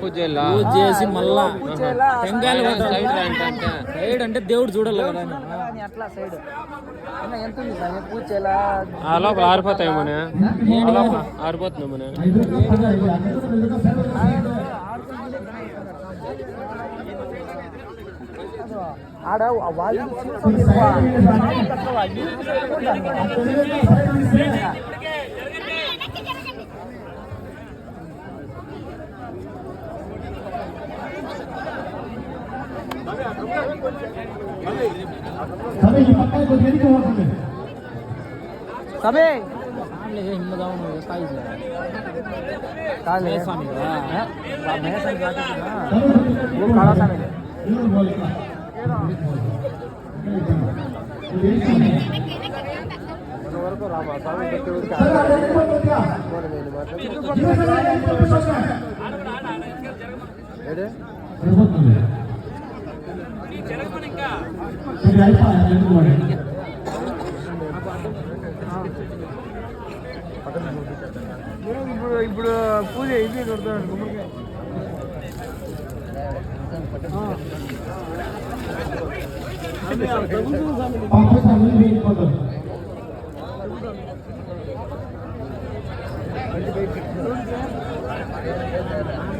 పూజ చేసి మళ్ళా. టెంకాయలు సైడ్ కొట్టాలి. రండి అంటే సైడ్ అంటే దేవుడు చూడాలి ఆ లోపల ఆరిపోతాయి మన ఆరిపోతుంది మన ಆಡ ವಾಯು ಸಭೆ ಕಾಳಸ್ವಾಮಿ ಕಾಳಸ್ವಾಮಿ ఉన్నావు, స్థాయిలో. స్వామి ఇప్పుడు ఇప్పుడు పూజ ఇది కొడతాడు గుమ్మడికాయ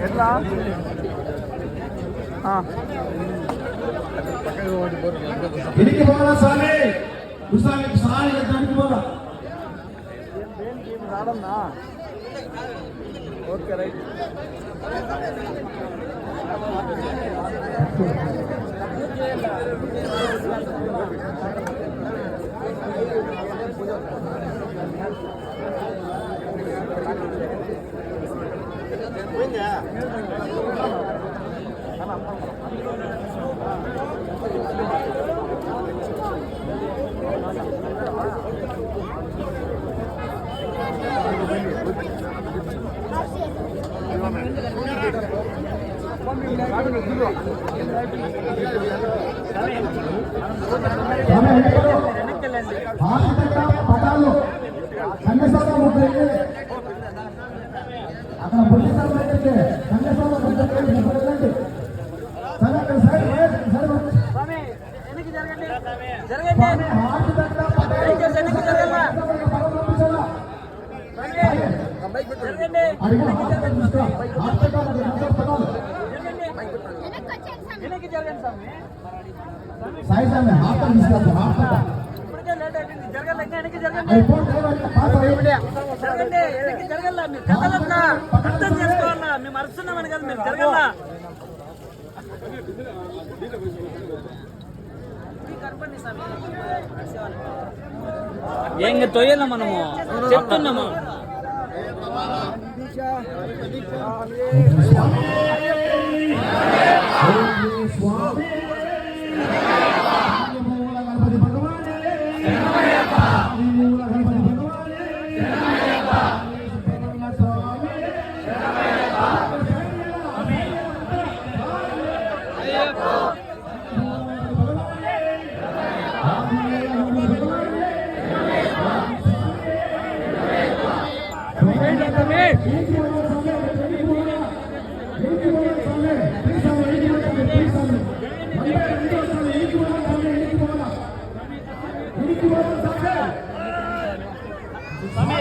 ఎట్లా ఇడికి పోవాలా స్వామి ఉత్సాహానికి సహాయం చేయడానికి రాడన్నా ఓకే రైట్ స్వామి పటాలు సంగసభ ముప్పై అక్కడ సరే అక్కడ జరగండి జరగండి అయిపోతే పాస్ అయ్యి జరగండి వెనక్కి జరగాల మీరు కదలన్నా అర్థం చేసుకోవాలా? మేము అరుస్తున్నామని కదా మీరు జరగాల ఏం తొయ్యాల మనము? చెప్తున్నాము. స్వామి. మూల గణపతి স্বামী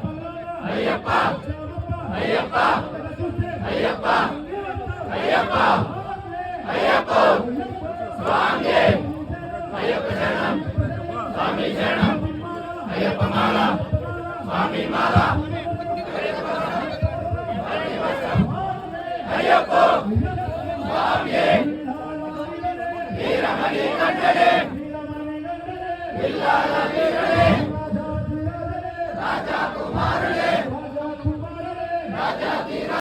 ஐயப்பா ஐயப்பா ஐயப்பா ஐயப்பா ஐயப்போ சுவாமி ஐயப்ப சரணம் சுவாமி சரணம் ஐயப்ப மாலா சுவாமி மாலா ஐயப்போ சுவாமி வீரமணி கண்டனே இல்லாத வீரனே ராஜா